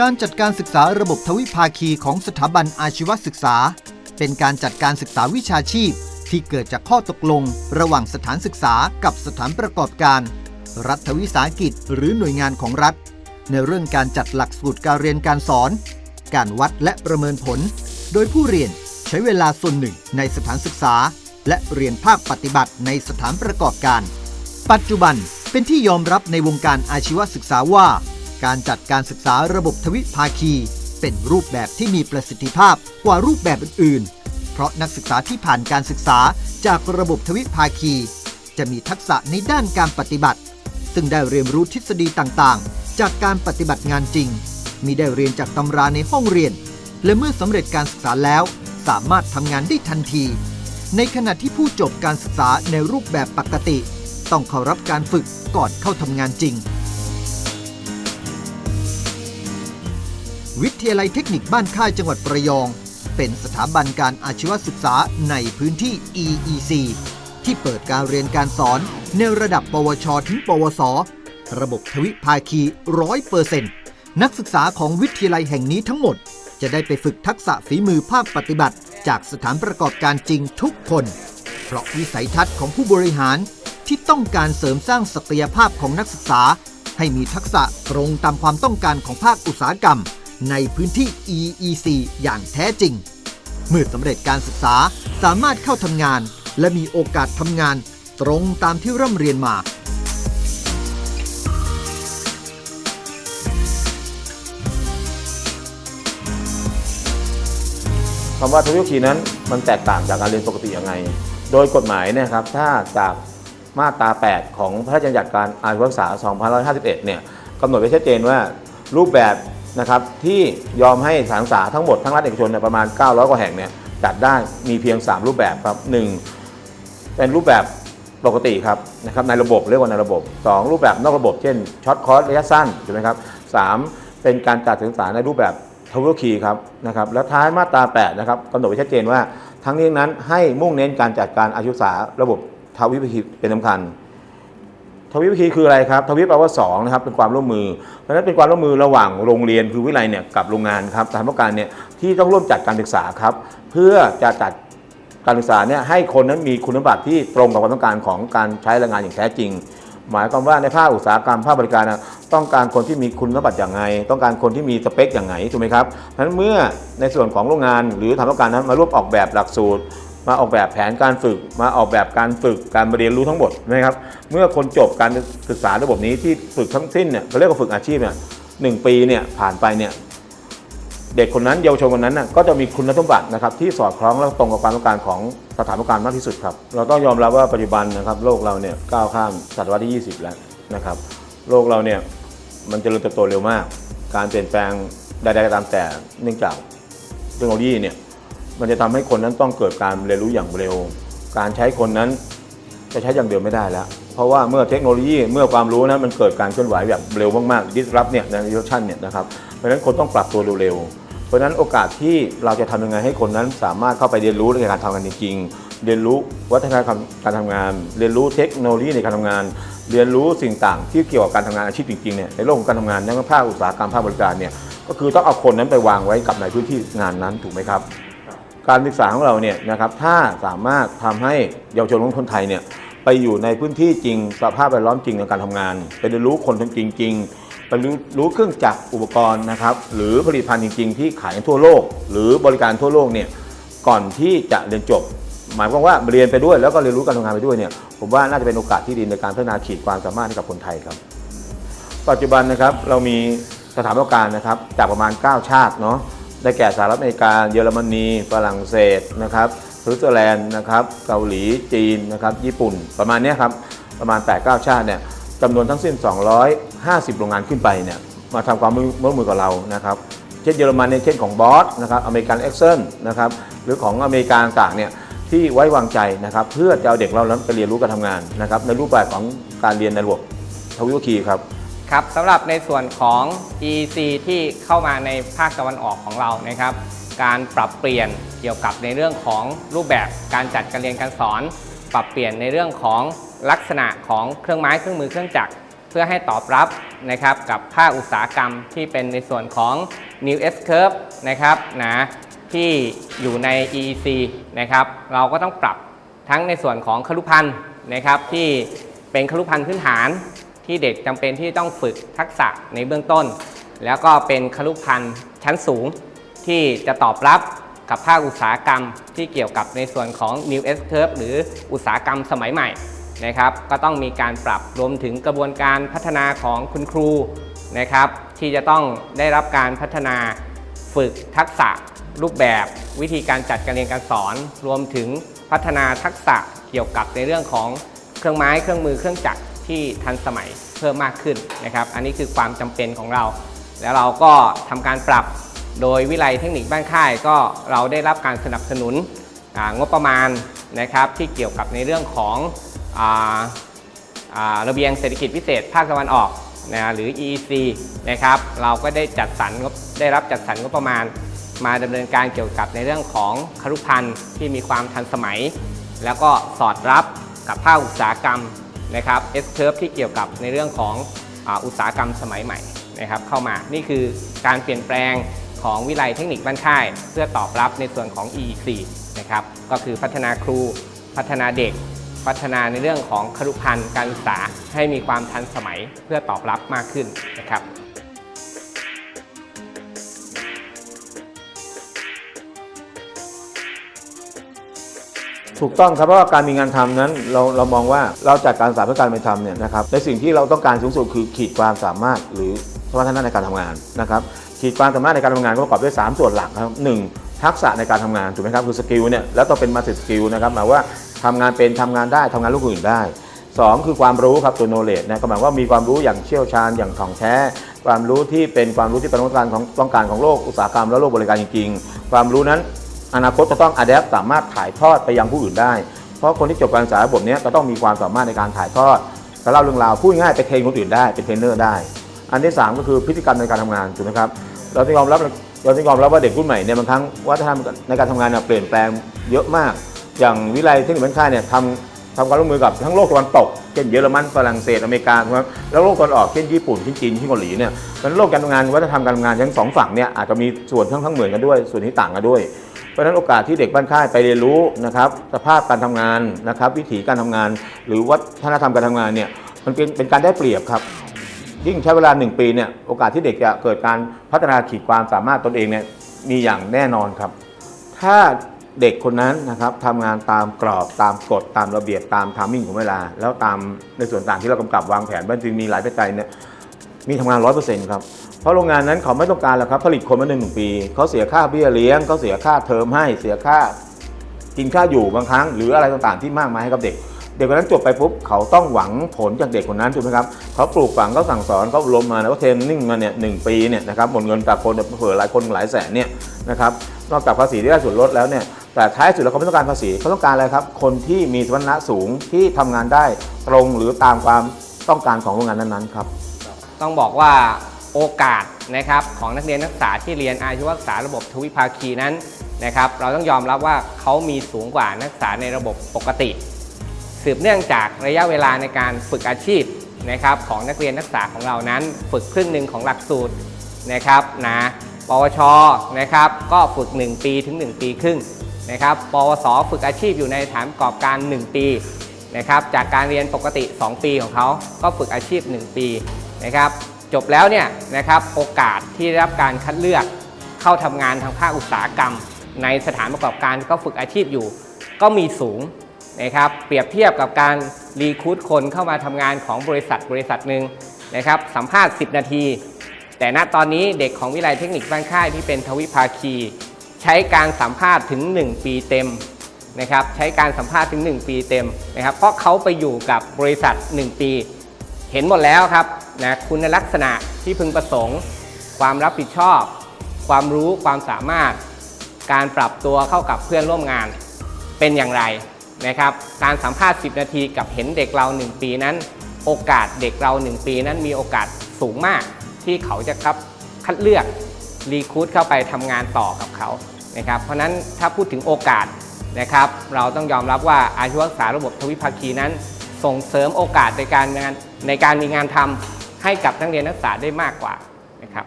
การจัดการศึกษาระบบทวิภาคีของสถาบันอาชีวศึกษา เป็นการจัดการศึกษาวิชาชีพ ที่เกิดจากข้อตกลง ระหว่างสถานศึกษากับสถานประกอบการ รัฐวิสาหกิจหรือหน่วยงานของรัฐ ในเรื่องการจัดหลักสูตรการเรียนการสอน การวัดและประเมินผล โดยผู้เรียนใช้เวลาส่วนหนึ่งในสถานศึกษา และเรียนภาคปฏิบัติในสถานประกอบการ ปัจจุบันเป็นที่ยอมรับในวงการอาชีวศึกษาว่า การจัดการศึกษาระบบทวิภาคี เป็นรูปแบบที่มีประสิทธิภาพกว่ารูปแบบอื่น ๆ เพราะนักศึกษาที่ผ่านการศึกษาจากระบบทวิภาคี จะมีทักษะในด้านการปฏิบัติ ซึ่งได้เรียนรู้ทฤษฎีต่างๆ จากการปฏิบัติงานจริง มีได้เรียนจากตำราในห้องเรียน และเมื่อสำเร็จการศึกษาแล้ว สามารถทำงานได้ทันที ในขณะที่ผู้จบการศึกษาในรูปแบบปกติ ต้องเข้ารับการฝึกก่อนเข้าทำงานจริง วิทยาลัยเทคนิคบ้านค่ายจังหวัดประยอง เป็นสถาบันการอาชีวศึกษาในพื้นที่ EEC ที่เปิดการเรียนการสอนในระดับ ปวช ถึง ปวส ระบบทวิภาคี100%นักศึกษาของวิทยาลัยแห่งนี้ทั้งหมด จะได้ไปฝึกทักษะฝีมือภาคปฏิบัติ จากสถานประกอบการจริงทุกคน เพราะวิสัยทัศน์ของผู้บริหารที่ต้องการเสริมสร้างศักยภาพของนักศึกษา ให้มีทักษะตรงตามความต้องการของภาคอุตสาหกรรม ในพื้นที่ EEC อย่างแท้จริง เมื่อสำเร็จการศึกษาสามารถเข้าทำงาน และมีโอกาสทำงานตรงตามที่ร่ำเรียนมาคำว่าทวิภคีนั้นมันแตกต่างจากการเรียนปกติยังไง โดยกฎหมายเนี่ยครับถ้าจากมาตรา 8 ของพระราชบัญญัติการอาชีวศึกษา 2551 เนี่ยกำหนดไว้ชัดเจนว่ารูปแบบ นะครับที่ยอมให้สถานศึกษาทั้งหมดทั้งรัฐเอกชนเนี่ยประมาณ 900 กว่าแห่งเนี่ยจัดได้มีเพียง 3 รูปแบบครับ 1 เป็นรูปแบบปกติครับนะครับในระบบเรียกว่าในระบบ 2 รูปแบบนอกระบบเช่นช็อตคอร์สระยะสั้นใช่ไหมครับสามเป็นการจัดศึกษาในรูปแบบทวิคีครับนะครับแล้วท้ายมาตรา 8 นะครับกำหนดไว้ชัดเจนว่า ทั้งนี้นั้นให้มุ่งเน้นการจัดการอาชีวศึกษาระบบทวิคีเป็นสำคัญ ทวิภาคีคืออะไรครับทวิแปลว่า2นะครับเป็นความร่วมมือ เพราะนั้นเป็นความร่วมมือระหว่างโรงเรียนคือวิทยาลัยเนี่ยกับโรงงานครับสถานประกอบการเนี่ยที่ต้องร่วมจัดการศึกษาครับเพื่อจะจัดการศึกษาเนี่ยให้คนนั้นมีคุณสมบัติที่ตรงกับความต้องการของการใช้แรงงานอย่างแท้จริง หมายความว่าในภาคอุตสาหกรรมภาคบริการนะต้องการคนที่มีคุณสมบัติอย่างไรต้องการคนที่มีสเปคอย่างไรถูกไหมครับเพราะฉะนั้นเมื่อในส่วนของโรงงานหรือทางประกอบการนั้นมาร่วมออกแบบหลักสูตร มาออกแบบแผนการฝึก มาออกแบบการฝึกการเรียนรู้ทั้งหมดนะครับ เมื่อคนจบการศึกษาระบบนี้ที่ฝึกทั้งสิ้นเนี่ยเขาเรียกว่าฝึกอาชีพเนี่ยหนึ่งปีเนี่ยผ่านไปเนี่ยเด็กคนนั้นเยาวชนคนนั้นน่ะก็จะมีคุณสมบัตินะครับที่สอดคล้องและตรงกับความต้องการของสถานประกอบการมากที่สุดครับ เราต้องยอมรับว่าปัจจุบันนะครับโลกเราเนี่ยก้าวข้ามศตวรรษที่ 20 แล้วนะครับ โลกเราเนี่ยมันเจริญเติบโตเร็วมาก การเปลี่ยนแปลงใดๆก็ตามแต่เนื่องจากเทคโนโลยีเนี่ย มันจะทำให้คนนั้นต้องเกิดการเรียนรู้อย่างเร็ว การใช้คนนั้นจะใช้อย่างเดียวไม่ได้แล้ว เพราะว่าเมื่อเทคโนโลยีเมื่อความรู้นั้นมันเกิดการเคลื่อนไหวแบบเร็วมากๆ disrupt เนี่ยใน disruption เนี่ยนะครับ เพราะฉะนั้นคนต้องปรับตัวเร็วๆ เพราะฉะนั้นโอกาสที่เราจะทำยังไงให้คนนั้นสามารถเข้าไปเรียนรู้ในการทำงานจริงๆ เรียนรู้วัฒนธรรมการทำงาน เรียนรู้เทคโนโลยีในการทำงาน เรียนรู้สิ่งต่างที่เกี่ยวกับการทำงานอาชีพจริงๆ เนี่ยในโลกของการทำงานในภาคอุตสาหกรรมภาคบริการเนี่ย ก็คือต้องเอาคนนั้นไปวางไว้กับในพื้นที่งานนั้นถูกไหมครับ การศึกษาของเราเนี่ยนะครับถ้าสามารถทำให้เยาวชนของคนไทยเนี่ยไปอยู่ในพื้นที่จริงสภาพแวดล้อมจริงในการทำงานไปเรียนรู้คนจริงๆไปรู้รู้เครื่องจักรอุปกรณ์นะครับหรือผลิตภัณฑ์จริง ๆ ที่ขายทั่วโลก หรือบริการทั่วโลกเนี่ยก่อนที่จะเรียนจบ หมายความว่าเรียนไปด้วยแล้วก็เรียนรู้การทำงานไปด้วยเนี่ยผมว่าน่าจะเป็นโอกาสที่ดีในการพัฒนาขีดความสามารถให้กับคนไทยครับ ปัจจุบันนะครับเรามีสถานประกอบการนะครับจากประมาณ 9 ชาติเนาะ ได้แก่สหรัฐอเมริกา เยอรมนีฝรั่งเศสนะครับสวิตเซอร์แลนด์นะครับเกาหลีจีนนะครับญี่ปุ่นประมาณนี้ครับประมาณ 8-9 ชาติเนี่ยจำนวนทั้งสิ้น 250 โรงงานขึ้นไปเนี่ยมาทำความร่วมมือกับเรานะครับเช่นเยอรมันในเช่นของบอสนะครับอเมริกันเอ็กเซนนะครับหรือของอเมริกาต่างเนี่ยที่ไว้วางใจนะครับเพื่อจะเอาเด็กเรานั้นไปเรียนรู้การทำงานนะครับในรูปแบบของการเรียนในระบบทวิวคีครับ ครับสำหรับในส่วนของ EC ที่เข้ามาในภาคตะวันออกของเรานะครับ การปรับเปลี่ยนเกี่ยวกับในเรื่องของรูปแบบการจัดการเรียนการสอน ปรับเปลี่ยนในเรื่องของลักษณะของเครื่องไม้เครื่องมือเครื่องจักร เพื่อให้ตอบรับนะครับกับภาคอุตสาหกรรมที่เป็นในส่วนของ New S Curve นะครับนะที่อยู่ใน EEC นะครับเราก็ต้องปรับทั้งในส่วนของครุพันธ์นะครับที่เป็นครุพันธ์พื้นฐาน ที่เด็กจำเป็นที่ต้องฝึกทักษะในเบื้องต้น แล้วก็เป็นครุพันธ์ชั้นสูงที่จะตอบรับกับภาคอุตสาหกรรมที่เกี่ยวกับในส่วนของ New S Curve หรืออุตสาหกรรมสมัยใหม่นะครับก็ต้องมีการปรับรวมถึงกระบวนการพัฒนาของคุณครูนะครับ ที่จะต้องได้รับการพัฒนาฝึกทักษะ รูปแบบวิธีการจัดการเรียนการสอน รวมถึงพัฒนาทักษะเกี่ยวกับในเรื่องของเครื่องไม้เครื่องมือเครื่องจักร ที่ทันสมัยเพิ่มมากขึ้นนะครับ อันนี้คือความจำเป็นของเรา แล้วเราก็ทำการปรับโดยวิไลเทคนิคบ้านค่ายก็เราได้รับการสนับสนุนงบประมาณนะครับที่เกี่ยวกับในเรื่องของออระเบียงเศรษฐกิจพิเศษภาคตะวันออกนะหรือ EEC นะครับเราก็ได้จัดสรรงบได้รับจัดสรรงบประมาณ มาดำเนินการเกี่ยวกับในเรื่องของครุพันธ์ที่มีความทันสมัย แล้วก็สอดรับกับภาคอุตสาหกรรม นะครับ S curve ที่เกี่ยวกับในเรื่องของอ,อุตสาหกรรมสมัยใหม่นะครับเข้ามา นี่คือการเปลี่ยนแปลงของวิไลเทคนิคบ้านค่าย เพื่อตอบรับในส่วนของ EEC นะครับก็คือพัฒนาครู พัฒนาเด็ก พัฒนาในเรื่องของครุพันธ์การศึกษาให้มีความทันสมัยเพื่อตอบรับมากขึ้นนะครับ ถูกต้องครับเพราะว่าการมีงานทำนั้น เราเรามองว่าเราจัดการศึกษาเพื่อการไปทำเนี่ยนะครับในสิ่งที่เราต้องการสูงสุดคือขีดความสามารถหรือสมรรถนะในการทำงานนะครับขีดความสามารถในการทำงานก็ประกอบด้วย 3 ส่วนหลักครับหนึ่งทักษะในการทำงานถูกไหมครับคือสกิลเนี่ยแล้วต้องเป็นมาสเตอร์สกิลนะครับหมายว่าทำงานเป็นทำงานได้ทำงานลูกอื่นได้สองคือความรู้ครับตัว knowledge นะก็หมายว่ามีความรู้อย่างเชี่ยวชาญอย่างถ่องแท้ ความรู้ที่เป็นความรู้ที่เป็นต้องการของต้องการของโลกอุตสาหกรรมและโลกบริการจริง ๆ ความรู้นั้น อนาคตจะต้องอัดแอปสามารถถ่ายทอดไปยังผู้อื่นได้ เพราะคนที่จบการศึกษาระบบนี้จะต้องมีความสามารถในการถ่ายทอดการเล่าเรื่องราวพูดง่ายไปเทรนคนอื่นได้เป็นเทรนเนอร์ได้ อันที่ 3 ก็คือพฤติกรรมในการทำงานถูกไหมครับเราต้องยอมรับเราต้องยอมรับว่าเด็กรุ่นใหม่เนี่ยบางครั้งวัฒนธรรมในการทำงานเนี่ยเปลี่ยนแปลงเยอะมาก อย่างวิไลเทคนิคบัญค่ายเนี่ยทำทำความร่วมมือกับทั้งโลกตะวันตกเช่นเยอรมันฝรั่งเศสอเมริกาครับแล้วโลกตะวันออกเช่นญี่ปุ่นเช่นจีนเช่นเกาหลีเนี่ยเพราะฉะนั้นโลกการทำงานวัฒนธรรมการทำงานทั้งสองฝั่งเนี่ยอาจจะมีส่วนทั้งทั้งเหมือนกันด้วย ส่วนที่ต่างกันด้วย เพราะฉะนั้นโอกาสที่เด็กบ้านค่ายไปเรียนรู้นะครับสภาพการทำงานนะครับ วิถีการทำงาน หรือวัฒนธรรมการทำงานเนี่ยมันเป็นเป็นการได้เปรียบครับยิ่งใช้เวลา 1 ปีเนี่ยโอกาสที่เด็กจะเกิดการพัฒนาขีดความสามารถตนเองเนี่ยมีอย่างแน่นอนครับ ถ้าเด็กคนนั้นนะครับทำงานตามกรอบตามกฎตามระเบียบตามทามมิ่งของเวลา แล้วตามในส่วนต่างที่เรากำกับวางแผนมันจึงมีหลายปัจจัยเนี่ย มีทำงานร้อยเปอร์เซ็นต์ครับเพราะโรงงานนั้นเขาไม่ต้องการแล้วครับผลิตคนมาหนึ่งปีเขาเสียค่าเบี้ยเลี้ยงเขาเสียค่าเทอมให้เสียค่า กินข้าอยู่บางครั้ง หรืออะไรต่างๆที่มากมายให้กับเด็ก เด็กคนนั้นจบไปปุ๊บเขาต้องหวังผลจากเด็กคนนั้นถูกไหมครับเขาปลูกฝังเขาสั่งสอนเขาอบรมมาแล้วเทรนนิ่งมาเนี่ยหนึ่งปีเนี่ยนะครับหมดเงินจากคนเผื่อหลายคนหลายแสนเนี่ยนะครับนอกจากภาษีที่ได้ส่วนลดแล้วเนี่ยแต่ท้ายสุดแล้วเขาไม่ต้องการภาษีเขาต้องการอะไรครับ คนที่มีสมรรถนะสูงที่ทำงานได้ตรงหรือตามความต้องการของโรงงานนั้นๆครับ ต้องบอกว่าโอกาสนะครับของนักเรียนนักศึกษาที่เรียนอาชีวศึกษาระบบทวิภาคีนั้นนะครับ เราต้องยอมรับว่าเขามีสูงกว่านักศึกษาในระบบปกติ สืบเนื่องจากระยะเวลาในการฝึกอาชีพนะครับของนักเรียนนักศึกษาของเรานั้น ฝึกครึ่งหนึ่งของหลักสูตรนะครับนะปวชนะครับก็ฝึก 1 ปีถึง 1 ปีครึ่งนะครับปวสฝึกอาชีพอยู่ในฐานประกอบการ 1 ปีนะครับจากการเรียนปกติ 2 ปีของเขาก็ฝึกอาชีพ 1 ปี นะครับจบแล้วเนี่ยนะครับโอกาสที่ได้รับการคัดเลือกเข้าทำงานทางภาคอุตสาหกรรม ในสถานประกอบการที่เขาฝึกอาชีพอยู่ ก็มีสูงนะครับเปรียบเทียบกับการรีคูดคนเข้ามาทำงานของบริษัทบริษัทหนึ่งนะครับสัมภาษณ์ 10 นาที แต่ณตอนนี้เด็กของวิไลเทคนิคบ้านค่ายที่เป็นทวิภาคี ใช้การสัมภาษณ์ถึง 1 ปีเต็มนะครับใช้การสัมภาษณ์ถึง 1 ปีเต็มนะครับเพราะเขาไปอยู่กับบริษัท 1 ปี เห็นหมดแล้วครับ นะคุณลักษณะที่พึงประสงค์ ความรับผิดชอบ ความรู้ความสามารถ การปรับตัวเข้ากับเพื่อนร่วมงาน เป็นอย่างไรนะครับ การสัมภาษณ์ 10 นาทีกับเห็นเด็กเรา 1 ปีนั้น โอกาสเด็กเรา 1 ปีนั้นมีโอกาสสูงมาก ที่เขาจะครับคัดเลือกรีคูดเข้าไปทำงานต่อกับเขานะครับเพราะนั้นถ้าพูดถึงโอกาสนะครับ เราต้องยอมรับว่าอาชีวศึกษาระบบทวิภาคีนั้น ส่งเสริมโอกาสในการงานในการมีงานทำ ให้กับนักเรียนนักศึกษาได้มากกว่านะครับ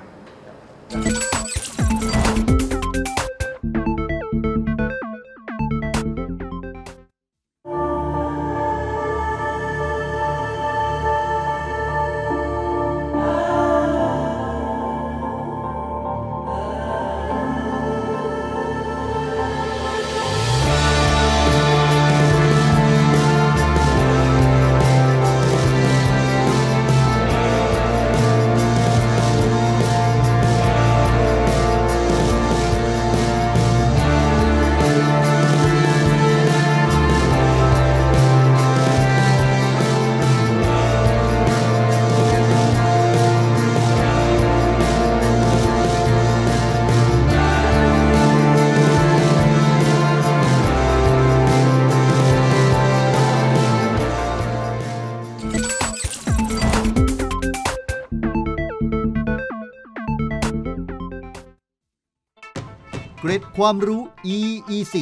เกร็ดความรู้ EEC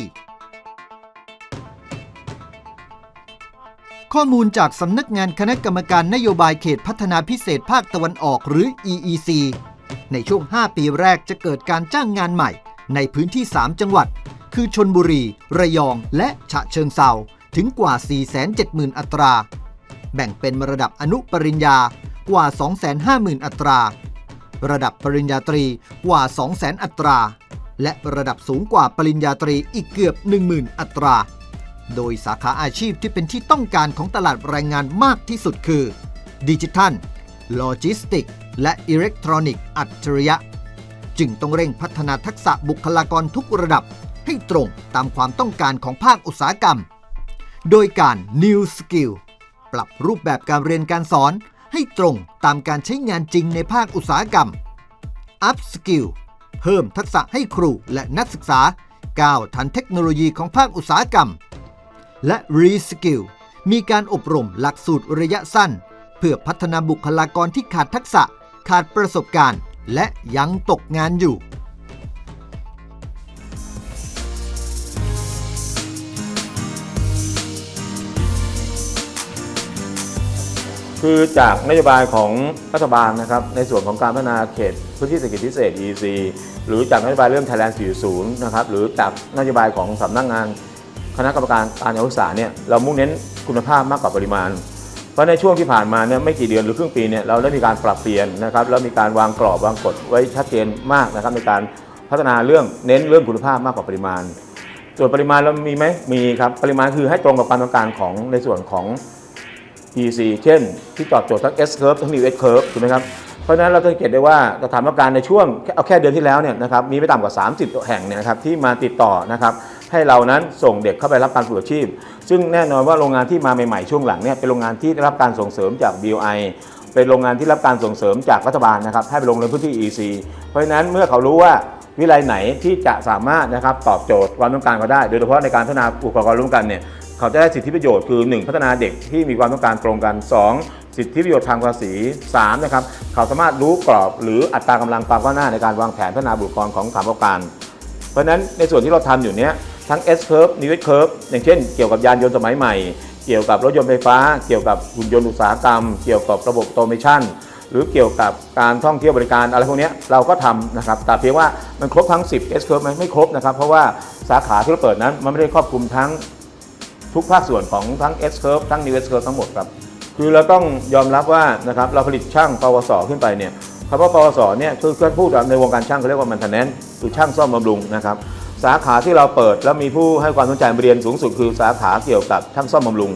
ข้อมูลจากสำนักงานคณะกรรมการนโยบายเขตพัฒนาพิเศษภาคตะวันออกหรือ EEC ในช่วง 5 ปีแรกจะเกิดการจ้างงานใหม่ ในพื้นที่ 3 จังหวัด คือชนบุรี ระยอง และฉะเชิงเซาถึงกว่า 470,000 อัตรา แบ่งเป็นระดับอนุปริญญากว่า 250,000 อัตรา ระดับปริญญาตรีกว่า 200,000 อัตรา และระดับสูงกว่าปริญญาตรีอีกเกือบ 10,000 อัตรา โดยสาขาอาชีพที่เป็นที่ต้องการของตลาดแรงงานมากที่สุดคือดิจิทัลโลจิสติกและอิเล็กทรอนิกส์อัจฉริยะ จึงต้องเร่งพัฒนาทักษะบุคลากรทุกระดับให้ตรงตามความต้องการของภาคอุตสาหกรรม โดยการ New Skill ปรับรูปแบบการเรียนการสอนให้ตรงตามการใช้งานจริงในภาคอุตสาหกรรม Up Skill เพิ่มทักษะให้ครูและนักศึกษาก้าวทันเทคโนโลยีของภาคอุตสาหกรรม และ Reskill มีการอบรมหลักสูตรระยะสั้น เพื่อพัฒนาบุคลากรที่ขาดทักษะ ขาดประสบการณ์ และยังตกงานอยู่ คือจากนโยบายของรัฐบาลนะครับในส่วนของการพัฒนาเขตพื้นที่เศรษฐกิจพิเศษ EC หรือจากนโยบายเรื่อง Thailand 4.0นะครับหรือจากนโยบายของสำนักงาน คณะกรรมการการศึกษาเนี่ยเรามุ่งเน้นคุณภาพมากกว่าปริมาณ เพราะในช่วงที่ผ่านมาเนี่ยไม่กี่เดือนหรือครึ่งปีเนี่ยเราได้มีการปรับเปลี่ยนนะครับแล้วมีการวางกรอบวางกฎไว้ชัดเจนมากนะครับในการพัฒนาเรื่องเน้นเรื่องคุณภาพมากกว่าปริมาณ ส่วนปริมาณเรามีไหมมีครับปริมาณคือให้ตรงกับความต้องการของในส่วนของ EC เช่น ที่ตอบโจทย์ทั้ง S curve ทั้ง New S curve ถูกไหมครับ เพราะฉะนั้นเราสังเกตได้ว่าสถานประกอบการในช่วงเอาแค่เดือนที่แล้วเนี่ยนะครับมีไม่ต่ำกว่า 30 แห่งเนี่ยนะครับที่มาติดต่อนะครับให้เรานั้นส่งเด็กเข้าไปรับการฝึกอาชีพ ซึ่งแน่นอนว่าโรงงานที่มาใหม่ๆช่วงหลังเนี่ยเป็นโรงงานที่ได้รับการส่งเสริมจาก BOI เป็นโรงงานที่รับการส่งเสริมจากรัฐบาลนะครับให้ไปลงในพื้นที่ EC เพราะฉะนั้นเมื่อเขารู้ว่าวิไลไหนที่จะสามารถนะครับตอบโจทย์ความต้องการเขาได้ โดยเฉพาะในการพัฒนาบุคลากรร่วมกันเนี่ย เขาจะได้สิทธิประโยชน์คือ 1 พัฒนาเด็กที่มีความต้องการตรงกัน 2 สิทธิประโยชน์ทางภาษี3นะครับเขาสามารถรู้กรอบหรืออัตรากำลังความก้าวหน้าในการวางแผนพัฒนาบุคลากรของสถานประกอบการ เพราะฉะนั้นในส่วนที่เราทำอยู่เนี้ยทั้ง S curve New S curve อย่างเช่น เกี่ยวกับยานยนต์สมัยใหม่ เกี่ยวกับรถยนต์ไฟฟ้า เกี่ยวกับหุ่นยนต์อุตสาหกรรม เกี่ยวกับระบบโตเมชันหรือเกี่ยวกับการท่องเที่ยวบริการอะไรพวกเนี้ยเราก็ทำนะครับ แต่เพียงว่ามันครบทั้ง 10 S curve ไหมไม่ครบนะครับ เพราะว่าสาขาที่เราเปิดนั้นมันไม่ได้ครอบคลุมทั้ง ทุกภาคส่วนของทั้ง S curve ทั้ง New S curve ทั้งหมดครับ คือเราต้องยอมรับว่านะครับเราผลิตช่างปวสขึ้นไปเนี่ยคำว่าปวสเนี่ยคือเพื่อนพูดในวงการช่างเขาเรียกว่ามันทนแนนคือช่างซ่อมบำรุงนะครับสาขาที่เราเปิดแล้วมีผู้ให้ความสนใจเรียนสูงสุดคือสาขาเกี่ยวกับช่างซ่อมบำรุง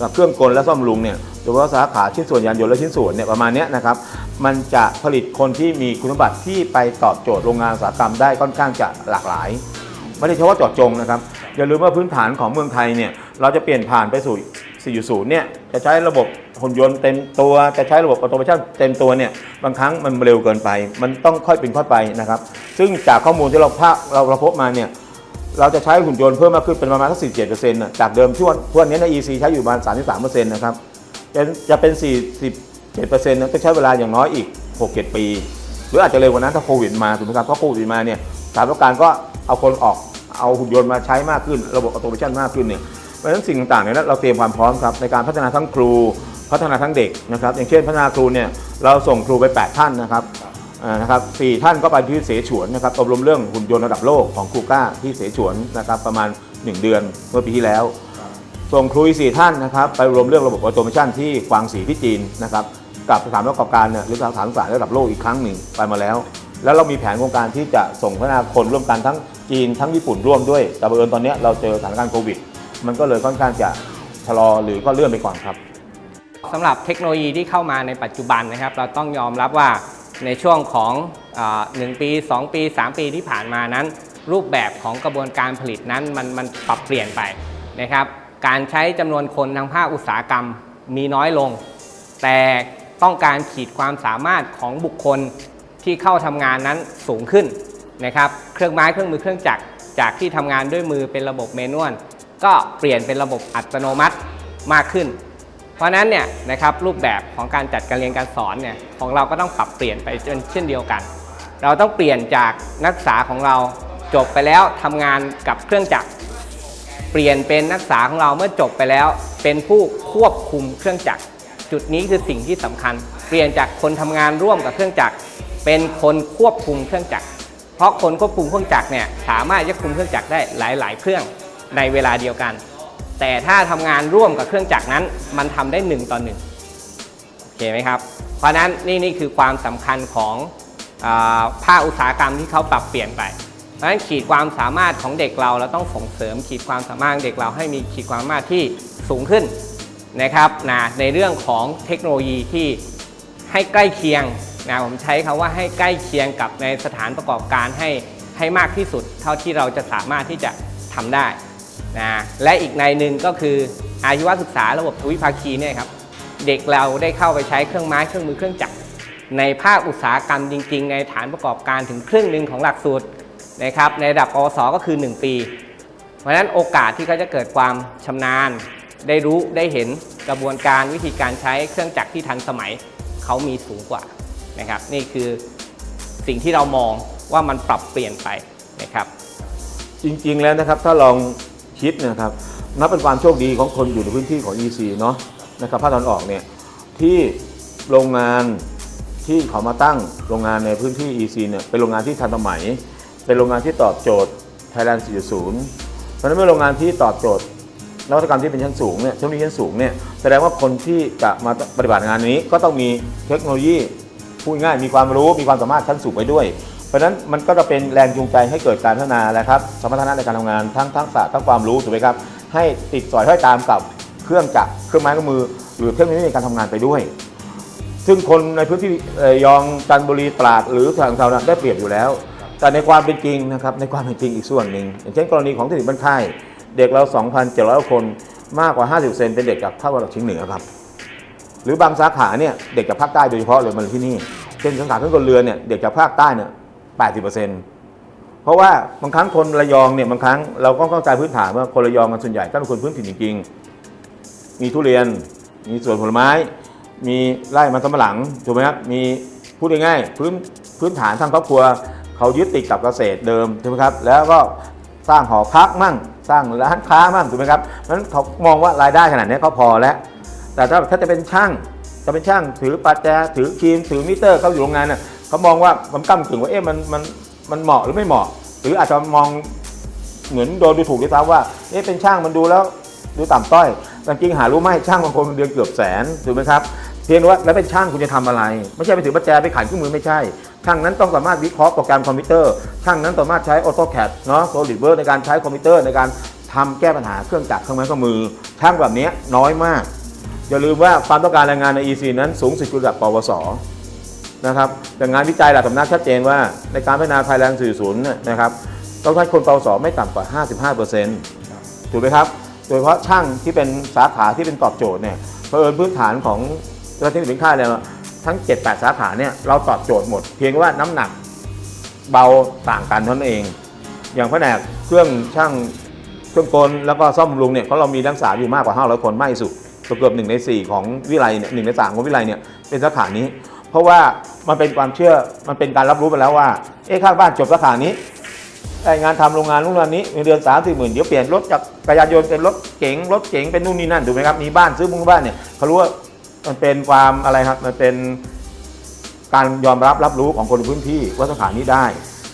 กับเครื่องกลและซ่อมบำรุงเนี่ยโดยเฉพาะสาขาชิ้นส่วนยานยนต์และชิ้นส่วนเนี่ยประมาณนี้นะครับมันจะผลิตคนที่มีคุณสมบัติที่ไปตอบโจทย์โรงงานอุตสาหกรรมได้ค่อนข้างจะหลากหลาย ไม่ได้เฉพาะเจาะจงนะครับอย่าลืมว่าพื้นฐานของเมืองไทยเนี่ย เราจะเปลี่ยนผ่านไปสู่ 4.0 เนี่ย จะใช้ระบบหุ่นยนต์เต็มตัว จะใช้ระบบออโตเมชันเต็มตัวเนี่ย บางครั้งมันเร็วเกินไป มันต้องค่อยเป็นค่อยไปนะครับ ซึ่งจากข้อมูลที่เราภาเราเราพบมาเนี่ย เราจะใช้หุ่นยนต์เพิ่มมากขึ้นเป็นประมาณสัก 47%นะจากเดิมที่วันทุกวันนี้ใน EC ใช้อยู่ประมาณ 33%นะครับ จะจะเป็น 47%นะต้องใช้เวลาอย่างน้อยอีก 6-7 ปี หรืออาจจะเร็วกว่านั้นถ้าโควิดมาถูกไหมครับ เพราะโควิดมาเนี่ยสถานกอบการก็เอาคนออก เอาหุ่นยนต์มาใช้มากขึ้น ระบบออโตเมชันมากขึ้นเนี่ย ราะฉะนั้นสิ่งต่างๆเนี่ยเราเตรียมความพร้อมครับในการพัฒนาทั้งครูพัฒนาทั้งเด็กนะครับ อย่างเช่นพัฒนาครูเนี่ยเราส่งครูไป 8 ท่านนะครับนะครับสี่ท่านก็ไปที่เสฉวนนะครับอบรมเรื่องหุ่นยนต์ระดับโลกของครูก้าที่เสฉวนนะครับประมาณ 1 เดือนเมื่อปีที่แล้ว ส่งครูอีสี่ท่านนะครับไปรวมเรื่องระบบออโตเมชันที่กวางสีที่จีนนะครับกับสถานประกอบการเนี่ยหรือสถานศึกษาระดับโลกอีกครั้งหนึ่งไปมาแล้ว แล้วเรามีแผนโครงการที่จะส่งพัฒนาคนร่วมกันทั้งจีนทั้งญี่ปุ่นร่วมด้วย แต่บังเอิญตอนนี้เราเจอสถานการณ์โควิด มันก็เลยค่อนข้างจะชะลอหรือก็เลื่อนไปก่อนครับสำหรับเทคโนโลยีที่เข้ามาในปัจจุบันนะครับ เราต้องยอมรับว่าในช่วงของอาหนึ่งปี 2 ปี 3 ปีที่ผ่านมานั้น รูปแบบของกระบวนการผลิตนั้นมันมันปรับเปลี่ยนไปนะครับการใช้จำนวนคนทางภาคอุตสาหกรรมมีน้อยลง แต่ต้องการขีดความสามารถของบุคคลที่เข้าทำงานนั้นสูงขึ้นนะครับ เครื่องไม้เครื่องมือเครื่องจักรจากที่ทำงานด้วยมือเป็นระบบเมนวล ก็เปลี่ยนเป็นระบบอัตโนมัติมากขึ้น เพราะนั้นเนี่ยนะครับรูปแบบของการจัดการเรียนการสอนเนี่ยของเราก็ต้องปรับเปลี่ยนไปเช่นเดียวกัน เราต้องเปลี่ยนจากนักศึกษาของเราจบไปแล้วทำงานกับเครื่องจักร เปลี่ยนเป็นนักศึกษาของเราเมื่อจบไปแล้ว เป็นผู้ควบคุมเครื่องจักร จุดนี้คือสิ่งที่สำคัญ เปลี่ยนจากคนทำงานร่วมกับเครื่องจักร เป็นคนควบคุมเครื่องจักร เพราะคนควบคุมเครื่องจักรเนี่ยสามารถจะคุมเครื่องจักรได้หลาย ๆ เครื่อง ในเวลาเดียวกัน แต่ถ้าทำงานร่วมกับเครื่องจักรนั้น มันทำได้ 1 ต่อ1โอเคไหมครับ เพราะฉะนั้นนี่นี่คือความสำคัญของอภาคอุตสาหกรรมที่เขาปรับเปลี่ยนไป เพราะฉะนั้นขีดความสามารถของเด็กเราเราต้องส่งเสริมขีดความสามารถเด็กเราให้มีขีดความสามารถที่สูงขึ้นนะครับนะในเรื่องของเทคโนโลยีที่ให้ใกล้เคียงนะผมใช้คำว่าให้ใกล้เคียงกับในสถานประกอบการให้ให้มากที่สุด เท่าที่เราจะสามารถที่จะทำได้ นะและอีกในหนึ่งก็คืออาชีวศึกษาระบบทวิภาคีเนี่ยครับเด็กเราได้เข้าไปใช้เครื่องไม้เครื่องมือเครื่องจักรในภาคอุตสาหกรรมจริง ๆ ในฐานประกอบการถึงครึ่งหนึ่งของหลักสูตรนะครับในระดับปวสก็คือ 1 ปี เพราะฉะนั้นโอกาสที่เขาจะเกิดความชำนาญ ได้รู้ได้เห็นกระบวนการวิธีการใช้เครื่องจักรที่ทันสมัยเขามีสูงกว่านะครับนี่คือสิ่งที่เรามองว่ามันปรับเปลี่ยนไปนะครับ จริงๆแล้วนะครับถ้าลอง คิดนะครับนับเป็นความโชคดีของคนอยู่ในพื้นที่ของ EC เนาะนะครับภาคตะวันออกเนี่ยที่โรงงานที่เขามาตั้งโรงงานในพื้นที่ EC เนี่ยเป็นโรงงานที่ทันสมัย เป็นโรงงานที่ตอบโจทย์ Thailand 4.0 เพราะฉะนั้นเมื่อโรงงานที่ตอบโจทย์นวัตกรรมที่เป็นชั้นสูงเนี่ยเทคโนโลยีชั้นสูงเนี่ยแสดงว่าคนที่จะมาปฏิบัติงานนี้ก็ต้องมีเทคโนโลยีพูดง่ายมีความรู้มีความสามารถชั้นสูงไปด้วย ราะฉะนั้นมันก็จะเป็นแรงจูงใจให้เกิดการพัฒนาแหละครับสมรรถนะในการทำงานทั้งทักษะทั้งความรู้ถูกไหมครับให้ติดสอยห้อยตามกับเครื่องจักรเครื่องไม้เครื่องมือ หรือเทคโนโลยีในการทำงานไปด้วย ซึ่งคนในพื้นที่ยองจันบุรีตราดหรือทางเรานั้นได้เปรียบอยู่แล้ว แต่ในความเป็นจริงนะครับในความเป็นจริงอีกส่วนหนึ่งอย่างเช่นกรณีของที่บ้านค่ายเด็กเรา 2,700 คนมากกว่า 50%เป็นเด็กจากภาคตะวันออกเฉียงเหนือครับ หรือบางสาขาเนี่ยเด็กจากภาคใต้โดยเฉพาะเลยมาที่นี่ เช่นสาขาเครื่องกลเรือนเนี่ยเด็กจากภาคใต้เนี่ย 80%เพราะว่าบางครั้งคนระยองเนี่ยบางครั้งเราก็เข้าใจพื้นฐานว่าคนระยองกันส่วนใหญ่ก็เป็นคนพื้นถิ่นจริงๆ มีทุเรียน มีสวนผลไม้ มีไร่มันสำปะหลังถูกไหมครับ มีพูดง่ายๆพื้นพื้นฐานทางครอบครัว เขายึดติดกับเกษตรเดิมถูกไหมครับ แล้วก็สร้างหอพักมั่ง สร้างร้านค้ามั่งถูกไหมครับเพราะฉะนั้นเขามองว่ารายได้ขนาดนี้เขาพอแล้ว แต่ถ้าถ้าจะเป็นช่างจะเป็นช่างถือปัจแจถือครีมถือมิเตอร์เขาอยู่โรงงานน่ะ เขามองว่ามันก้ากึ่งว่าเอ๊ะมันมันมันเหมาะหรือไม่เหมาะ หรืออาจจะมองเหมือนโดนดูถูกด้วยซ้ำว่าเอ๊ะเป็นช่างมันดูแล้วดูต่ำต้อยแต่จริงหารู้ไหมช่างบางคนเดือนเกือบแสนถูกไหมครับเพียงว่าแล้วเป็นช่างคุณจะทำอะไร ไม่ใช่ไปถือปัจแจไปขันเครื่องมือไม่ใช่ ช่างนั้นต้องสามารถวิเคราะห์โปรแกรมคอมพิวเตอร์ ช่างนั้นสามารถใช้ AutoCAD เนาะ SolidWorks ในการใช้คอมพิวเตอร์ในการทำแก้ปัญหาเครื่องจักรเครื่องไม้เครื่องมือ ช่างแบบนี้น้อยมากอย่าลืมว่าความต้องการแรงงานใน EC นั้นสูงสุดคือระดับปวส นะครับแต่งานวิจัยหลักสำนักชัดเจนว่าในการพัฒนาไทยแลนด์40เนี่ยนะครับต้องใช้คนปวสไม่ต่ำกว่า 55%ถูกไหมครับ โดยเฉพาะช่างที่เป็นสาขาที่เป็นตอบโจทย์เนี่ยเผอิญพื้นฐานของเจ้าหน้าที่สินค้าเนี่ยทั้ง 7-8 สาขาเนี่ยเราตอบโจทย์หมด เพียงว่าน้ำหนักเบาต่างกันเท่านั้นเอง อย่างแผนกเครื่องช่างเครื่องกลแล้วก็ซ่อมบำรุงเนี่ยเขาเรามีนักศึกษาอยู่มากกว่า500คนมากที่สุดเกือบหนึ่งใน4ของวิไลเนี่ยหนึ่งในสามของวิไลเนี่ยเป็นสาขานี้ เพราะว่ามันเป็นความเชื่อมันเป็นการรับรู้ไปแล้วว่า เอ๊ะข้างบ้านจบสาขานี้ได้งานทำโรงงานโรงงานนี้เงินเดือนสามสี่หมื่นเดี๋ยวเปลี่ยนรถจากจักรยานยนต์เป็นรถเก๋งรถเก๋งเป็นนู่นนี่นั่นถูกไหมครับมีบ้านซื้อมุ้งบ้านเนี่ยเขารู้ว่ามันเป็นความอะไรครับมันเป็นการยอมรับรับรู้ของคนพื้นที่ว่าสถานนี้ได้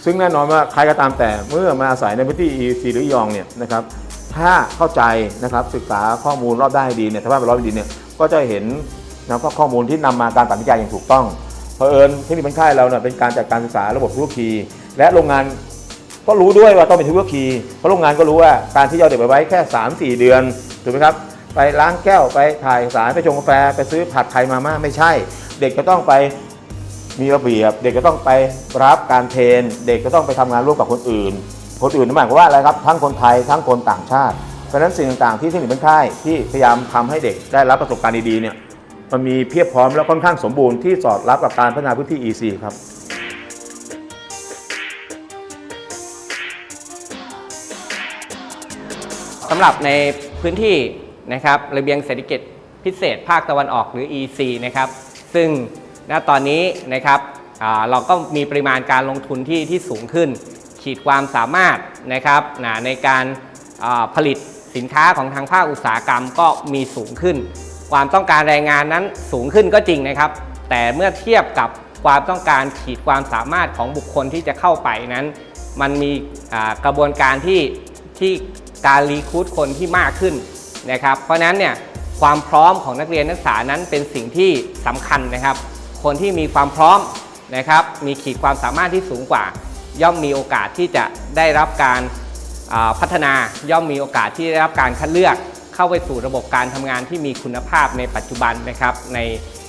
ซึ่งแน่นอนว่าใครก็ตามแต่เมื่อมาอาศัยในพื้นที่ EC หรือยองเนี่ยนะครับถ้าเข้าใจนะครับศึกษาข้อมูลรอบได้ดีเนี่ยถ้าว่าเป็นรอบดีเนี่ยก็จะเห็น นะครับข้อมูลที่นำมาการตัดสินใจอย่างถูกต้องเพอเอิญที่นี่เป็นค่ายเราเนี่ยเป็นการจัดการศึกษาระบบธุรกีและโรงงานก็รู้ด้วยว่าต้องเป็นทุกคีเพราะโรงงานก็รู้ว่าการที่เอาเด็กไปไว้แค่ 3 4 เดือนถูกไหมครับไปล้างแก้วไปถ่ายสารไปชงกาแฟไปซื้อผัดไทยมาม่าไม่ใช่ เด็กก็ต้องไปมีระเบียบ เด็กก็ต้องไปรับการเทรนเด็กก็ต้องไปทำงานร่วมกับคนอื่น คนอื่นนั่นหมายความว่าอะไรครับทั้งคนไทยทั้งคนต่างชาติเพราะฉะนั้นสิ่งต่างๆที่เที่หนึ่งเป็นค่ายที่พยายามทำให้เด็กได้รับประสบการณ์ดีๆเนี่ย มันมีเพียบพร้อมและค่อนข้างสมบูรณ์ที่สอดรับกับการพัฒนาพื้นที่ EC ครับสำหรับในพื้นที่นะครับระเบียงเศรษฐกิจพิเศษภาคตะวันออกหรือ EC นะครับซึ่งณตอนนี้นะครับเราก็มีปริมาณการลงทุนที่ที่สูงขึ้น ขีดความสามารถนะครับในการผลิตสินค้าของทางภาคอุตสาหกรรมก็มีสูงขึ้น ความต้องการแรงงานนั้นสูงขึ้นก็จริงนะครับ แต่เมื่อเทียบกับความต้องการขีดความสามารถของบุคคลที่จะเข้าไปนั้น มันมีกระบวนการที่ที่การรีคูดคนที่มากขึ้นนะครับ เพราะนั้นเนี่ยความพร้อมของนักเรียนนักศึกษานั้นเป็นสิ่งที่สำคัญนะครับ คนที่มีความพร้อมนะครับ มีขีดความสามารถที่สูงกว่า ย่อมมีโอกาสที่จะได้รับการพัฒนาย่อมมีโอกาสที่ได้รับการคัดเลือก เข้าไปสู่ระบบการทำงานที่มีคุณภาพในปัจจุบันนะครับ ใน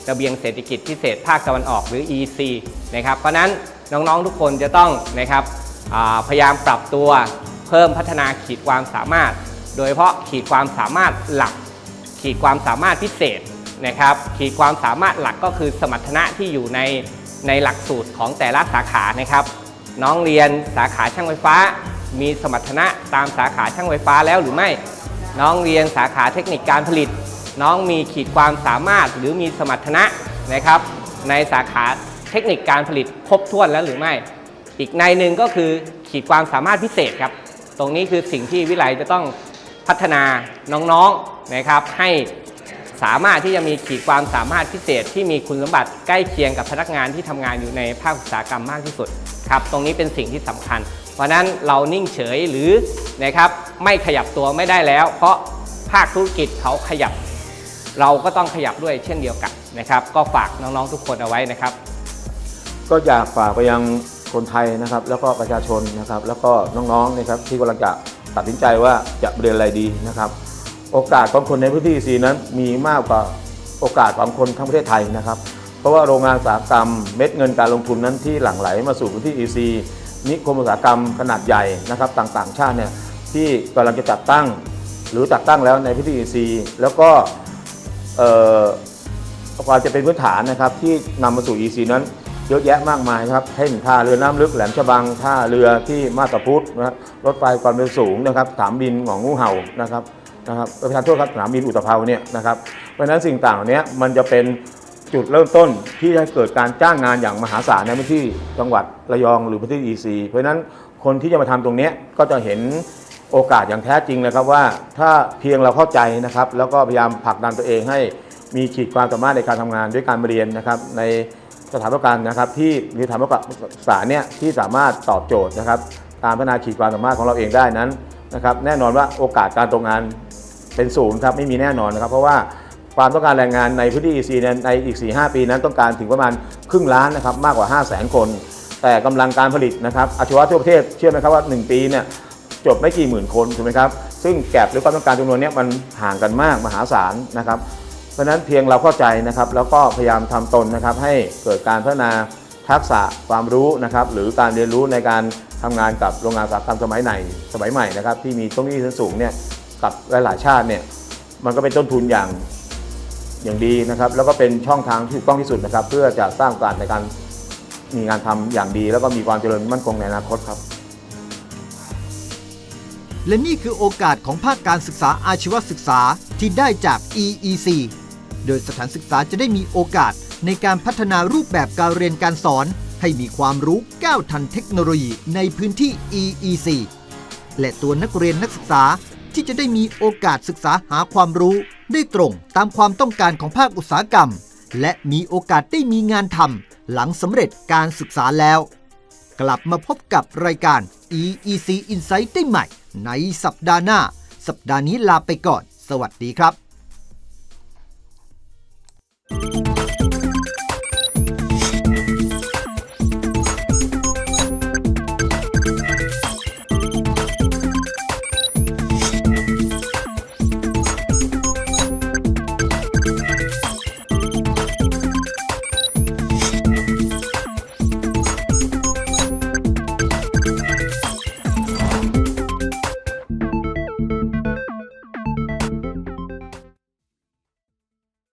ระเบียงเศรษฐกิจพิเศษภาคตะวันออกหรือ EC นะครับ เพราะฉะนั้นน้องๆทุกคนจะต้องนะครับพยายามปรับตัวเพิ่มพัฒนาขีดความสามารถ โดยเฉพาะขีดความสามารถหลัก ขีดความสามารถพิเศษนะครับ ขีดความสามารถหลักก็คือสมรรถนะที่อยู่ในในหลักสูตรของแต่ละสาขานะครับ น้องเรียนสาขาช่างไฟฟ้า มีสมรรถนะตามสาขาช่างไฟฟ้าแล้วหรือไม่ น้องเรียนสาขาเทคนิคการผลิต น้องมีขีดความสามารถหรือมีสมรรถนะนะครับ ในสาขาเทคนิคการผลิตครบถ้วนแล้วหรือไม่ อีกในหนึ่งก็คือขีดความสามารถพิเศษครับ ตรงนี้คือสิ่งที่วิไลจะต้องพัฒนาน้องๆนะครับให้สามารถที่จะมีขีดความสามารถพิเศษ ที่มีคุณสมบัติใกล้เคียงกับพนักงานที่ทำงานอยู่ในภาคอุตสาหกรรมมากที่สุดครับ ตรงนี้เป็นสิ่งที่สำคัญ เพราะฉะนั้นเรานิ่งเฉยหรือนะครับ ไม่ขยับตัวไม่ได้แล้ว เพราะภาคธุรกิจเขาขยับ เราก็ต้องขยับด้วยเช่นเดียวกันนะครับ ก็ฝากน้องๆทุกคนเอาไว้นะครับ ก็อยากฝากไปยังคนไทยนะครับ แล้วก็ประชาชนนะครับ แล้วก็น้องๆนะครับที่กำลังจะตัดสินใจว่าจะเรียนอะไรดีนะครับ โอกาสของคนในพื้นที่ซีนั้นมีมากกว่าโอกาสของคนทั้งประเทศไทยนะครับ เพราะว่าโรงงานอุตสาหกรรมเม็ดเงินการลงทุนนั้นที่หลั่งไหลมาสู่พื้นที่ EC นิคมอุตสาหกรรมขนาดใหญ่นะครับต่างๆชาติเนี่ย ที่กำลังจะจัดตั้ง หรือจัดตั้งแล้วในพื้นที่ EC แล้วก็ความจะเป็นพื้นฐานนะครับที่นำมาสู่ EC นั้นเยอะแยะมากมายครับเช่นท่าเรือน้ำลึกแหลมฉบังท่าเรือที่มาตาพุธนะครับรถไฟความเร็วสูงนะครับสนามบินของงูเห่านะครับนะครับประธานโทษครับสนามบินอุตภเปาเนี่ยนะครับเพราะฉะนั้นสิ่งต่างเหล่านี้มันจะเป็นจุดเริ่มต้นที่จะเกิดการจ้างงานอย่างมหาศาลในพื้นที่จังหวัดระยองหรือพื้นที่ EC เพราะฉะนั้นคนที่จะมาทำตรงนี้ก็จะเห็น โอกาสอย่างแท้จริงนะครับว่าถ้าเพียงเราเข้าใจนะครับ แล้วก็พยายามผลักดันตัวเองให้มีขีดความสามารถในการทำงานด้วยการเรียนนะครับ ในสถานประกอบการนะครับ ที่มีสถานประกอบศึกษาเนี่ยที่สามารถตอบโจทย์นะครับ ตามพัฒนาขีดความสามารถของเราเองได้นั้นนะครับ แน่นอนว่าโอกาสการตกงานเป็นศูนย์ครับไม่มีแน่นอนนะครับ เพราะว่าความต้องการแรงงานในพื้นที่ EC เนี่ยในอีก 4-5 ปีนั้นต้องการถึงประมาณครึ่งล้านนะครับมากกว่า 5 0 0 0 0 0 คน แต่กำลังการผลิตนะครับอาชีวะทั่วประเทศเชื่อไหมครับว่า 1 ปีเนี่ย จบไม่กี่หมื่นคนถูกไหมครับซึ่งแกลบหรือความต้องการจำนวนนี้มันห่างกันมากมหาศาลนะครับ เพราะฉะนั้นเพียงเราเข้าใจนะครับ แล้วก็พยายามทำตนนะครับ ให้เกิดการพัฒนาทักษะความรู้นะครับ หรือการเรียนรู้ในการทำงานกับโรงงานอุตสาหกรรมสมัยไหนสมัยใหม่นะครับ ที่มีต้นทุนสูงเนี่ยกับหลายๆชาติเนี่ยมันก็เป็นต้นทุนอย่างอย่างดีนะครับ แล้วก็เป็นช่องทางที่ถูกต้องที่สุดนะครับ เพื่อจะสร้างกาสในการมีงานทำอย่างดี แล้วก็มีความเจริญมั่นคงในอนาคตครับ และนี่คือโอกาสของภาคการศึกษาอาชีวศึกษาที่ได้จาก EEC โดยสถานศึกษาจะได้มีโอกาสในการพัฒนารูปแบบการเรียนการสอน ให้มีความรู้ก้าวทันเทคโนโลยีในพื้นที่ EEC และตัวนักเรียนนักศึกษาที่จะได้มีโอกาสศึกษาหาความรู้ได้ตรงตามความต้องการของภาคอุตสาหกรรม และมีโอกาสได้มีงานทำหลังสำเร็จการศึกษาแล้ว กลับมาพบกับรายการ EEC Insight ได้ใหม่ ในสัปดาห์หน้า สัปดาห์นี้ลาไปก่อน สวัสดีครับ